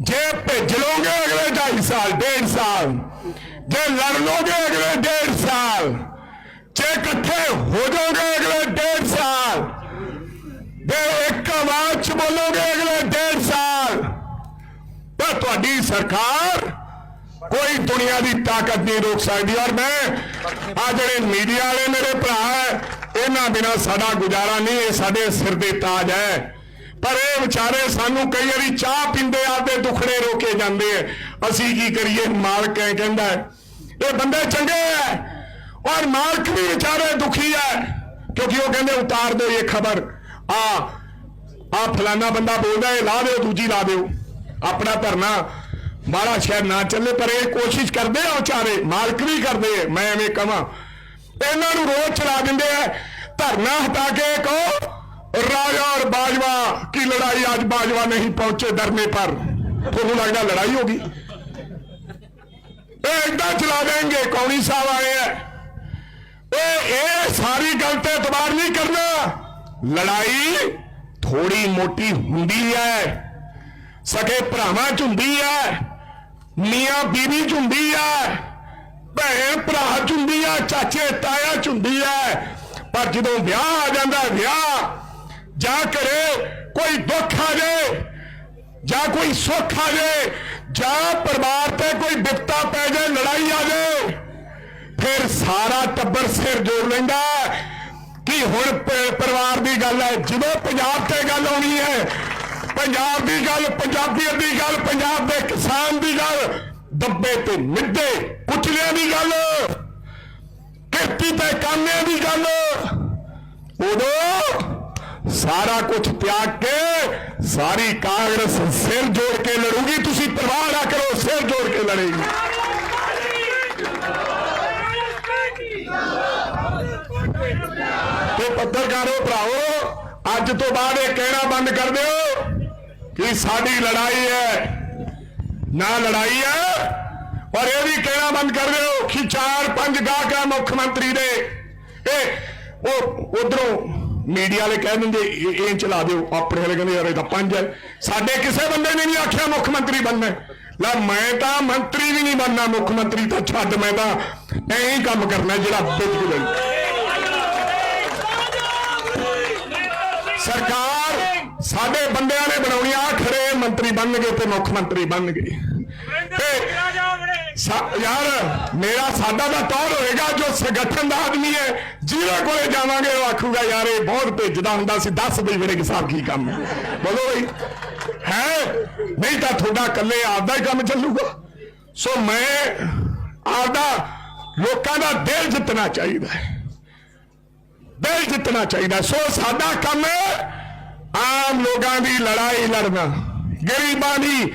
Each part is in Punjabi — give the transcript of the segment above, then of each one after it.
ਜੇ ਭੇਜ ਲੋਗੇ ਅਗਲੇ 2.5 ਸਾਲ 1.5 ਸਾਲ ਜੇ ਲੜ ਲੋਗੇ ਅਗਲੇ 1.5 ਸਾਲ ਜੇ ਇਕੱਠੇ ਹੋ ਜਾਓਗੇ ਅਗਲੇ 1.5 ਸਾਲ ਜੇ ਇੱਕ ਆਵਾਜ਼ ਚ ਬੋਲੋਗੇ ਅਗਲੇ 1.5 ਸਾਲ ਤਾਂ ਤੁਹਾਡੀ ਸਰਕਾਰ ਕੋਈ ਦੁਨੀਆ ਦੀ ਤਾਕਤ ਨਹੀਂ ਰੋਕ ਸਕਦੀ ਔਰ ਮੈਂ ਆ ਜਿਹੜੇ ਮੀਡੀਆ ਵਾਲੇ ਮੇਰੇ ਭਰਾ ਹੈ ਇਹਨਾਂ ਬਿਨਾ ਸਾਡਾ ਗੁਜ਼ਾਰਾ ਨਹੀਂ ਇਹ ਸਾਡੇ ਸਿਰ ਦੇ ਤਾਜ ਹੈ ਪਰ ਇਹ ਵਿਚਾਰੇ ਸਾਨੂੰ ਕਈ ਵਾਰੀ ਚਾਹ ਪੀਂਦੇ ਆਪਦੇ ਦੁਖੜੇ ਰੋਕੇ ਜਾਂਦੇ ਐ ਅਸੀਂ ਕੀ ਕਰੀਏ? ਮਾਲਕ ਐ ਕਹਿੰਦਾ ਇਹ ਬੰਦੇ ਚੰਗੇ ਐ ਔਰ ਮਾਲਕ ਵੀ ਵਿਚਾਰੇ ਦੁਖੀ ਐ ਕਿਉਂਕਿ ਉਹ ਕਹਿੰਦੇ ਉਤਾਰ ਦਿਓ ਇਹ ਖਬਰ। ਆ ਆ ਫਲਾਨਾ ਬੰਦਾ ਬੋਲਦਾ ਹੈ ਲਾ ਦਿਓ ਦੂਜੀ ਲਾ ਦਿਓ। ਆਪਣਾ ਧਰਨਾ ਮਾੜਾ ਸ਼ਹਿਰ ਨਾ ਚੱਲੇ ਪਰ ਇਹ ਕੋਸ਼ਿਸ਼ ਕਰਦੇ ਆ ਵਿਚਾਰੇ ਮਾਲਕ ਵੀ ਕਰਦੇ ਆ, ਮੈਂ ਐਵੇਂ ਕਹਾਂ। ਇਹਨਾਂ ਨੂੰ ਰੋਜ਼ ਚਲਾ ਦਿੰਦੇ ਆ ਧਰਨਾ ਹਟਾ ਕੇ ਕਹੋ ਰਾਜਾ ਔਰ ਬਾਜਵਾ ਕੀ ਲੜਾਈ ਅੱਜ ਬਾਜਵਾ ਨਹੀਂ ਪਹੁੰਚੇ ਧਰਨੇ ਪਰ। ਤੁਹਾਨੂੰ ਲੱਗਦਾ ਲੜਾਈ ਹੋਗੀ ਇਹ ਏਦਾਂ ਚਲਾ ਦੇਣਗੇ, ਕੌਣੀ ਸਾਹਿਬ ਆਏ ਆ। ਇਹ ਇਹ ਸਾਰੀ ਗੱਲ ਤੇ ਇਤਬਾਰ ਨਹੀਂ ਕਰਨਾ। ਲੜਾਈ ਥੋੜੀ ਮੋਟੀ ਹੁੰਦੀ ਹੈ। ਸਕੇ ਭਰਾਵਾਂ ਚ ਹੁੰਦੀ ਹੈ, ਮੀਆਂ ਬੀਵੀ ਚ ਹੁੰਦੀ ਹੈ, ਭੈਣ ਭਰਾ ਚ ਹੁੰਦੀ ਹੈ, ਚਾਚੇ ਤਾਇਆ ਚ ਹੁੰਦੀ ਹੈ। ਪਰ ਜਦੋਂ ਵਿਆਹ ਆ ਜਾਂਦਾ, ਵਿਆਹ ਜਾਂ ਕਰੇ ਕੋਈ ਦੁੱਖ ਆ ਜਾਏ ਜਾਂ ਕੋਈ ਸੁੱਖ ਆ ਜਾਏ ਜਾਂ ਪਰਿਵਾਰ ਤੇ ਕੋਈ ਵਿਪਤਾ ਪੈ ਜਾਏ ਲੜਾਈ ਆ ਜਾਏ ਫਿਰ ਸਾਰਾ ਟੱਬਰ ਸਿਰ ਜੋੜ ਲੈਂਦਾ ਕਿ ਹੁਣ ਪਰਿਵਾਰ ਦੀ ਗੱਲ ਹੈ? ਜਦੋਂ ਪੰਜਾਬ ਤੇ ਗੱਲ ਆਉਣੀ ਹੈ, ਪੰਜਾਬ ਦੀ ਗੱਲ ਪੰਜਾਬੀਅਤ ਦੀ ਗੱਲ, ਪੰਜਾਬ ਦੇ ਕਿਸਾਨ ਦੀ ਗੱਲ, ਦੱਬੇ ਤੇ ਮਿੱਦੇ ਕੁਚਲਿਆਂ ਦੀ ਗੱਲ, ਕਿਰਤੀ ਤੇ ਕਾਮਿਆਂ ਦੀ ਗੱਲ, ਉਦੋਂ ਸਾਰਾ ਕੁਝ ਤਿਆਗ ਕੇ ਸਾਰੀ ਕਾਂਗਰਸ ਸਿਰ ਜੋੜ ਕੇ ਲੜੂਗੀ, ਤੁਸੀਂ ਪਰਵਾਹ ਨਾ ਕਰੋ, ਸਿਰ ਜੋੜ ਕੇ ਲੜੇਗੀ। ਤੇ ਪੱਤਰਕਾਰੋ ਭਰਾਓ ਅੱਜ ਤੋਂ ਬਾਅਦ ਇਹ ਕਹਿਣਾ ਬੰਦ ਕਰ ਦਿਓ ਕਿ ਸਾਡੀ ਲੜਾਈ ਹੈ, ਨਾ ਲੜਾਈ ਹੈ, ਔਰ ਇਹ ਵੀ ਕਹਿਣਾ ਬੰਦ ਕਰ ਦਿਓ ਕਿ ਚਾਰ ਪੰਜ ਗਾਹਕ ਹੈ ਮੁੱਖ ਮੰਤਰੀ ਦੇ, ਇਹ ਉਹ ਉਧਰੋਂ ਮੀਡੀਆ ਵਾਲੇ ਕਹਿ ਦਿੰਦੇ ਇਹ ਇਹ ਚਲਾ ਦਿਓ ਆਪਣੇ ਵਾਲੇ ਕਹਿੰਦੇ ਯਾਰ ਇਹ ਤਾਂ ਪੰਜ ਹੈ ਸਾਡੇ ਕਿਸੇ ਬੰਦੇ ਨੇ ਨਹੀਂ ਆਖਿਆ ਮੁੱਖ ਮੰਤਰੀ ਬਣਨਾ ਹੈ। ਲੈ ਮੈਂ ਤਾਂ ਮੰਤਰੀ ਵੀ ਨਹੀਂ ਬਣਨਾ ਮੁੱਖ ਮੰਤਰੀ ਤਾਂ ਛੱਡ ਮੈਂ ਤਾਂ ਐਂ ਹੀ ਕੰਮ ਕਰਨਾ ਜਿਹੜਾ ਬਿਲਕੁਲ ਹੈ ਸਰਕਾਰ ਸਾਡੇ ਬੰਦਿਆਂ ਨੇ ਬਣਾਉਣੀ ਆ ਖੜੇ ਮੰਤਰੀ ਬਣਨਗੇ ਤੇ ਮੁੱਖ ਮੰਤਰੀ ਬਣਨਗੇ ਤੇ ਸਾ- ਯਾਰ, ਮੇਰਾ ਸਾਡਾ ਦਾ ਤੌਰ ਹੋਏਗਾ ਜੋ ਸੰਗਠਨ ਦਾ ਆਦਮੀ ਹੈ। ਜਿਹਦੇ ਕੋਲੇ ਜਾਵਾਂਗੇ ਉਹ ਆਖੂਗਾ, ਯਾਰ, ਇਹ ਬਹੁਤ ਭੇਜਦਾ ਹੁੰਦਾ ਸੀ, ਦੱਸ ਬਈ ਮੇਰੇ ਸਾਹਿਬ ਕੀ ਕੰਮ ਹੈ। ਬੋਲੋ ਬਈ, ਹੈ? ਨਹੀਂ ਤਾਂ ਤੁਹਾਡਾ ਇਕੱਲੇ ਆਪਦਾ ਹੀ ਕੰਮ ਚੱਲੂਗਾ। ਸੋ ਮੈਂ ਆਪਦਾ ਲੋਕਾਂ ਦਾ ਦਿਲ ਜਿੱਤਣਾ ਚਾਹੀਦਾ ਹੈ। ਦਿਲ ਜਿੱਤਣਾ ਚਾਹੀਦਾ ਸੋ ਸਾਡਾ ਕੰਮ ਹੈ ਆਮ ਲੋਕਾਂ ਦੀ ਲੜਾਈ ਲੜਨਾ। ਗਰੀਬਾਂ ਦੀ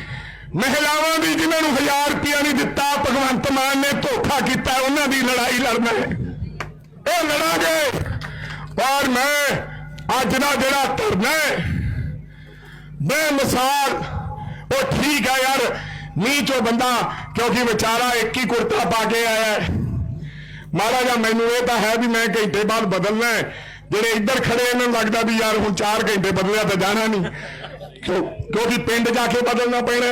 ਮਹਿਲਾਵਾਂ ਦੀ ਜਿਨ੍ਹਾਂ ਨੂੰ 1000 ਰੁਪਇਆ ਨਹੀਂ ਦਿੱਤਾ, ਭਗਵੰਤ ਮਾਨ ਨੇ ਧੋਖਾ ਕੀਤਾ, ਉਹਨਾਂ ਦੀ ਲੜਾਈ ਲੜਨਾ ਹੈ। ਇਹ ਲੜਾਂਗੇ ਪਰ ਮੈਂ ਅੱਜ ਦਾ ਜਿਹੜਾ ਧਰਨਾ ਹੈ ਬੇਮਿਸਾਲ ਉਹ ਠੀਕ ਹੈ ਯਾਰ ਨੀ ਚੋ ਬੰਦਾ, ਕਿਉਂਕਿ ਵਿਚਾਰਾ ਇੱਕ ਹੀ ਕੁੜਤਾ ਪਾ ਕੇ ਆਇਆ ਮਹਾਰਾਜਾ ਮੈਨੂੰ ਇਹ ਤਾਂ ਹੈ ਵੀ ਮੈਂ ਘੰਟੇ ਬਾਅਦ ਬਦਲਣਾ ਹੈ। ਜਿਹੜੇ ਇੱਧਰ ਖੜੇ ਇਹਨਾਂ ਨੂੰ ਲੱਗਦਾ ਵੀ ਯਾਰ ਹੁਣ 4 ਘੰਟੇ ਬਦਲਿਆ ਤਾਂ ਜਾਣਾ ਨਹੀਂ। ਕਿਉਂ? ਕਿਉਂਕਿ ਪਿੰਡ ਜਾ ਕੇ ਬਦਲਣਾ ਪੈਣਾ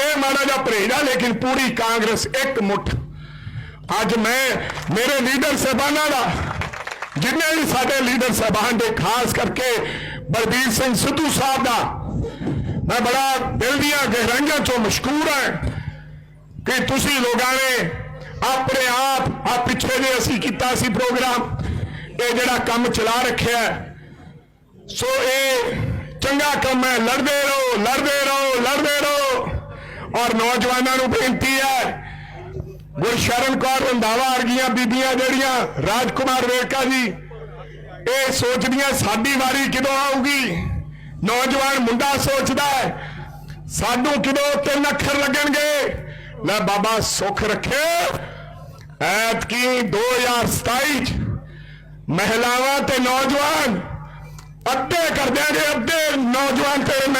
ਇਹ ਮਾੜਾ ਜਿਹਾ ਪਰਹੇਜ ਆ ਲੇਕਿਨ ਪੂਰੀ ਕਾਂਗਰਸ ਇੱਕ ਮੁੱਠ ਅੱਜ ਮੈਂ ਮੇਰੇ ਲੀਡਰ ਸਾਹਿਬਾਨਾਂ ਦਾ ਜਿੰਨੇ ਵੀ ਸਾਡੇ ਲੀਡਰ ਸਾਹਿਬਾਨ ਦੇ ਖਾਸ ਕਰਕੇ ਬਲਬੀਰ ਸਿੰਘ ਸਿੱਧੂ ਸਾਹਿਬ ਦਾ ਮੈਂ ਬੜਾ ਦਿਲ ਦੀਆਂ ਗਹਿਰਾਈਆਂ ਚੋਂ ਮਸ਼ਕੂਰ ਹਾਂ ਕਿ ਤੁਸੀਂ ਲੋਕਾਂ ਨੇ ਆਪਣੇ ਆਪ ਆ ਪਿੱਛੇ ਜੇ ਅਸੀਂ ਕੀਤਾ ਸੀ ਪ੍ਰੋਗਰਾਮ ਇਹ ਜਿਹੜਾ ਕੰਮ ਚਲਾ ਰੱਖਿਆ ਹੈ। ਸੋ ਇਹ ਚੰਗਾ ਕੰਮ ਹੈ ਲੜਦੇ ਰਹੋ ਲੜਦੇ ਰਹੋ ਲੜਦੇ ਰਹੋ ਔਰ ਨੌਜਵਾਨਾਂ ਨੂੰ ਬੇਨਤੀ ਹੈ, ਗੁਰਸ਼ਰਨ ਕੌਰ ਰੰਧਾਵਾ ਵਰਗੀਆਂ ਬੀਬੀਆਂ ਜਿਹੜੀਆਂ ਰਾਜਕੁਮਾਰ ਵੇਰਕਾ ਜੀ, ਇਹ ਸੋਚਦੀਆਂ ਸਾਡੀ ਵਾਰੀ ਕਿਦੋਂ ਆਊਗੀ? ਨੌਜਵਾਨ ਮੁੰਡਾ ਸੋਚਦਾ ਹੈ, ਸਾਨੂੰ ਕਿਦੋਂ ਤਿੰਨ ਅੱਖਰ ਲੱਗਣਗੇ? ਲੈ ਬਾਬਾ ਸੁੱਖ ਰੱਖੇ ਐਤਕੀ 2027 ਚ ਮਹਿਲਾਵਾਂ ਤੇ ਨੌਜਵਾਨ ਅੱਧੇ ਕਰ ਦਿਆਂਗੇ, ਅੱਧੇ ਨੌਜਵਾਨ ਤੇ